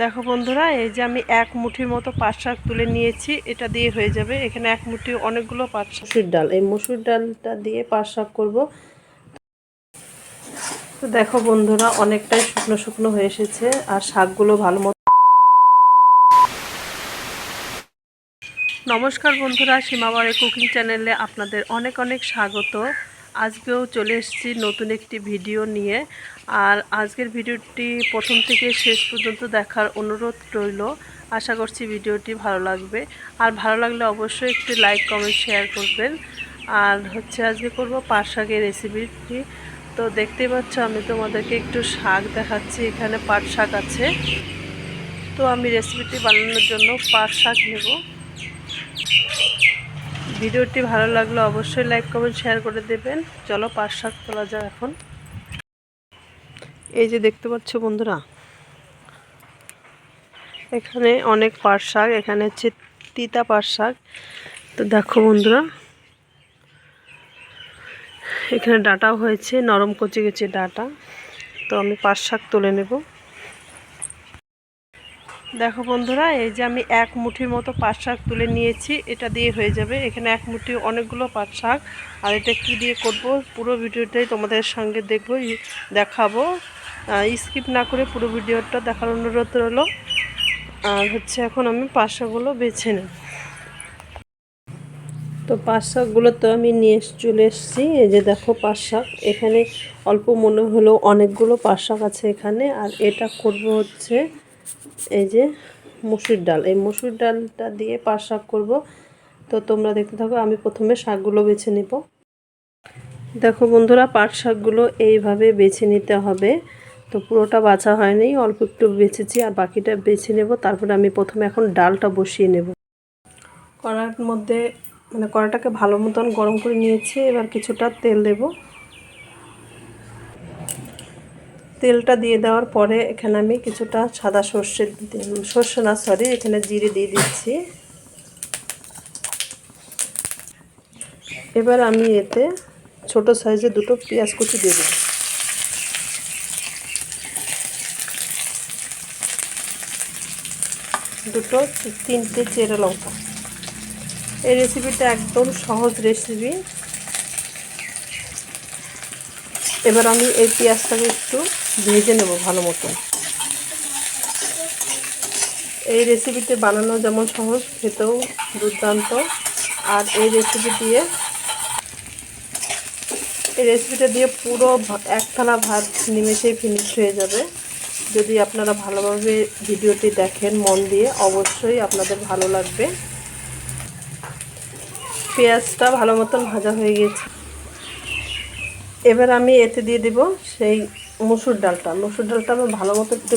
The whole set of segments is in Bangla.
দেখো বন্ধুরা এই যে আমি এক মুঠির মতো পাট শাক তুলে নিয়েছি এটা দিয়ে হয়ে যাবে। এখানে এক মুঠি অনেকগুলো পাট শাক। মসুর ডাল এই মুসুর ডালটা দিয়ে পাট শাক করব। তো দেখো বন্ধুরা অনেকটাই শুকনো শুকনো হয়ে এসেছে আর শাকগুলো ভালো মতো নমস্কার বন্ধুরা সীমাবাড়ি কুকিং চ্যানেলে আপনাদের অনেক অনেক স্বাগত। আজকেও চলে এসেছি নতুন একটি ভিডিও নিয়ে। আর আজকের ভিডিওটি প্রথম থেকে শেষ পর্যন্ত দেখার অনুরোধ রইল। আশা করছি ভিডিওটি ভালো লাগবে। আর ভালো লাগলে অবশ্যই একটি লাইক, কমেন্ট, শেয়ার করবেন। আর হচ্ছে আজকে করব পাট শাকের রেসিপিটি। তো দেখতেই পাচ্ছ, আমি তোমাদেরকে একটু শাক দেখাচ্ছি। এখানে পাট শাক আছে। তো আমি রেসিপিটি বানানোর জন্য পাট শাক নেব। ভিডিওটি ভালো লাগলে অবশ্যই লাইক, কমেন্ট, শেয়ার করে দেবেন। চলো পাট শাক তোলা যাক এখন। এই যে দেখতে পাচ্ছ বন্ধুরা, এখানে অনেক পাট শাক, এখানে হচ্ছে তিতা পাট শাক। তো দেখো বন্ধুরা, এখানে ডাটাও হয়েছে, নরম কচি গেছে ডাটা। তো আমি পাট শাক তুলে নেব। দেখো বন্ধুরা, এই যে আমি এক মুঠির মতো পাট শাক তুলে নিয়েছি। এটা দিয়ে হয়ে যাবে। এখানে এক মুঠি অনেকগুলো পাট শাক। আর এটা কি দিয়ে করব? পুরো ভিডিওটাই তোমাদের সঙ্গে দেখব দেখাবো। স্কিপ না করে পুরো ভিডিওটা দেখার অনুরোধ রইল। আর হচ্ছে এখন আমি পাট শাকগুলো বেছে নেব। তো পাট শাকগুলো তো আমি নিয়ে চলে এসেছি। এই যে দেখো পাট শাক। এখানে অল্প মনে হলেও অনেকগুলো পাট শাক আছে এখানে। আর এটা করব হচ্ছে এই যে মুসুর ডাল। এই মুসুর ডালটা দিয়ে পাট শাক করব। তো তোমরা দেখতে থাকো, আমি প্রথমে শাকগুলো বেছে নেব। দেখো বন্ধুরা, পাট শাকগুলো এইভাবে বেছে নিতে হবে। তো পুরোটা বাছা হয়নি, অল্প একটু বেছেছি আর বাকিটা বেছে নেব। তারপরে আমি প্রথমে এখন ডালটা বসিয়ে নেব। কড়ার মধ্যে মানে কড়াটাকে ভালো মতন গরম করে নিয়েছি। এবার কিছুটা তেল দেব। তেলটা দিয়ে দেওয়ার পরে এখানে আমি কিছুটা সাদা সর্ষে সর্ষে না সরি এখানে জিরে দিয়ে দিচ্ছি। এবার আমি এতে ছোট সাইজে দুটো পেঁয়াজ কুচি দিয়ে দেবো। দুটো তিনটে চেরা লঙ্কা। এই রেসিপিটা একদম সহজ রেসিপি এবার আমি এই পেঁয়াজটাকে একটু ভেজে নেব ভালো মতো। এই রেসিপিতে বানানো যেমন সহজ, খেতেও দুর্দান্ত। আর এই রেসিপি দিয়ে, এই রেসিপিটা দিয়ে পুরো এক থালা ভাত নিমেষেই ফিনিশ হয়ে যাবে। যদি আপনারা ভালোভাবে ভিডিওটি দেখেন মন দিয়ে, অবশ্যই আপনাদের ভালো লাগবে। পেঁয়াজটা ভালো মতন ভাজা হয়ে গেছে। এবার আমি এতে দিয়ে দেব সেই মুসুর ডালটা। মুসুর ডালটা আমি ভালো মতো একটু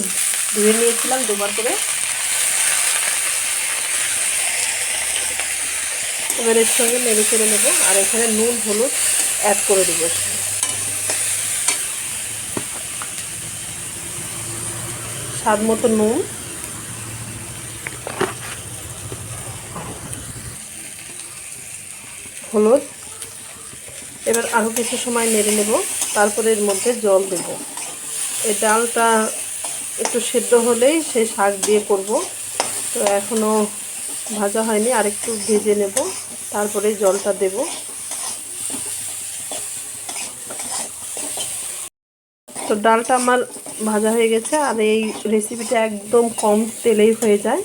ধুয়ে নিয়েছিলাম দুবার করে। এবার এর সঙ্গে নেড়ে চেড়ে নেব আর এখানে নুন, হলুদ অ্যাড করে দেবো। স্বাদ মতো নুন। হলুদ। এবার আরও কিছু সময় নেড়ে নেব। তারপরে এর মধ্যে জল দেব। এই ডালটা একটু সেদ্ধ হলেই সে শাক দিয়ে করব। তো এখনও ভাজা হয়নি আর একটু ভেজে নেব। তারপরে জলটা দেব। তো ডালটা আমার ভাজা হয়ে গেছে, আর এই রেসিপিটা একদম কম তেলেই হয়ে যায়।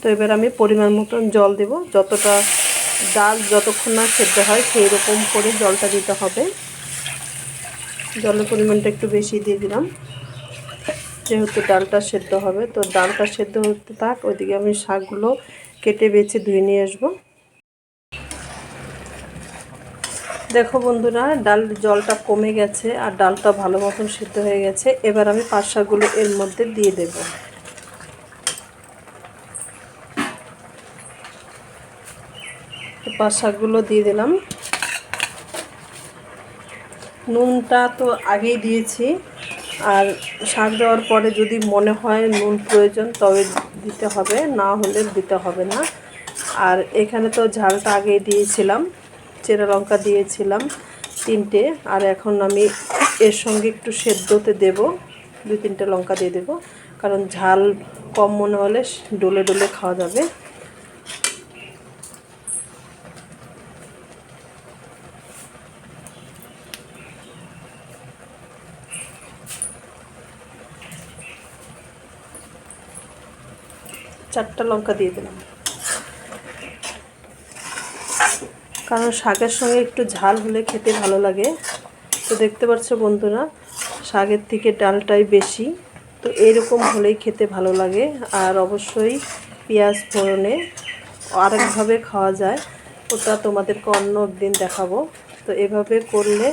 তো এবার আমি পরিমাণ মতন জল দেব, যতটা ডাল যতক্ষণ না সেদ্ধ হয় সেই রকম করে জলটা দিতে হবে। জলের পরিমাণটা একটু বেশি দিয়ে দিলাম। যেহেতু ডালটা সেদ্ধ হবে, তো ডালটা সেদ্ধ হতে থাক, ওইদিকে আমি শাকগুলো কেটে বেছে ধুয়ে নিয়ে আসব। দেখো বন্ধুরা, ডাল জলটা কমে গেছে আর ডালটা ভালো মতন সিদ্ধ হয়ে গেছে। এবার আমি পাঁচ শাকগুলো এর মধ্যে দিয়ে দেব। পাঁচ শাকগুলো দিয়ে দিলাম। নুনটা তো আগেই দিয়েছি। আর শাক দেওয়ার পরে যদি মনে হয় নুন প্রয়োজন, তবে দিতে হবে, না হলে দিতে হবে না। আর এখানে তো ঝালটা আগেই দিয়েছিলাম, চেরা লঙ্কা দিয়েছিলাম তিনটে। আর এখন আমি এর সঙ্গে একটু সেদ্ধতে দেব, দুই তিনটে লঙ্কা দিয়ে দেব, কারণ ঝাল কম মনে হলে ডলে ডলে খাওয়া যাবে। চারটা লঙ্কা দিয়ে দিলাম। কারণ শাকের সঙ্গে একটু ঝাল হলে খেতে ভালো লাগে। তো দেখতে পাচ্ছ বন্ধুরা, শাকের থেকে ডালটাই বেশি। তো এরকম হলেই খেতে ভালো লাগে। আর অবশ্যই পেঁয়াজ ফোড়নে আরেকভাবে খাওয়া যায়। ওটা তোমাদেরকে অন্য একদিন দেখাবো। তো এভাবে করলে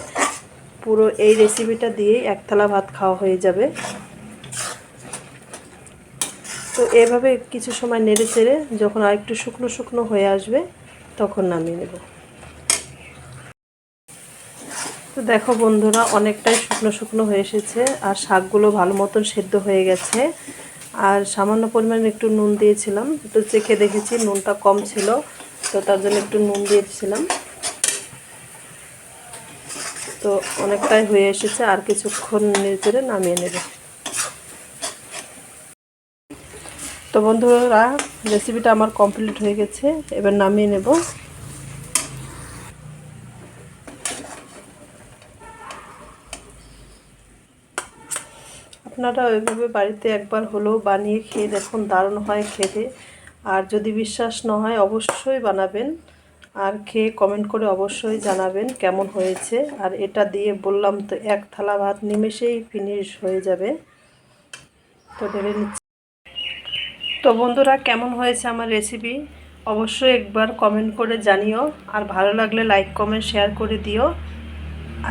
পুরো এই রেসিপিটা দিয়েই এক থালা ভাত খাওয়া হয়ে যাবে। তো এভাবে কিছু সময় নেড়ে চেড়ে যখন আর একটু শুকনো শুকনো হয়ে আসবে, তখন নামিয়ে নেব। তো দেখো বন্ধুরা, অনেকটাই শুকনো শুকনো হয়ে এসেছে আর শাকগুলো ভালো মতন সেদ্ধ হয়ে গেছে। আর সামান্য পরিমাণে একটু নুন দিয়েছিলাম, একটু চেখে দেখেছি, নুনটা কম ছিল, তো তার জন্য একটু নুন দিয়েছিলাম। তো অনেকটাই হয়ে এসেছে, আর কিছুক্ষণ নেড়ে নামিয়ে নেবে। তো বন্ধুরা রেসিপিটা আমার কমপ্লিট হয়ে গেছে, এবার নামিয়ে নেব। আপনারা ওইভাবে বাড়িতে একবার হলেও বানিয়ে খেয়ে দেখুন, দারুণ হয় খেতে। আর যদি বিশ্বাস না হয়, অবশ্যই বানাবেন। আর খেয়ে কমেন্ট করে অবশ্যই জানাবেন কেমন হয়েছে। আর এটা দিয়ে বললাম তো, এক থালা ভাত নিমেষেই ফিনিশ হয়ে যাবে। তো ভেবে নিচ্ছি। তো বন্ধুরা, কেমন হয়েছে আমার রেসিপি অবশ্যই একবার কমেন্ট করে জানিও, আর ভালো লাগলে লাইক কমেন্ট শেয়ার করে দিও।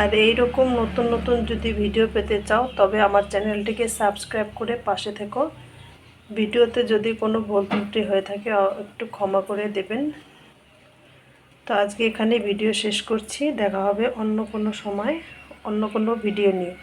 আর এই রকম নতুন নতুন যদি ভিডিও পেতে চাও, তবে আমার চ্যানেলটিকে সাবস্ক্রাইব করে পাশে থেকো। ভিডিওতে যদি কোনো ভুল ত্রুটি হয়ে থাকে একটু ক্ষমা করে দেবেন। তো আজকে এখানে ভিডিও শেষ করছি। দেখা হবে অন্য কোনো সময়, অন্য কোনো ভিডিও নিয়ে।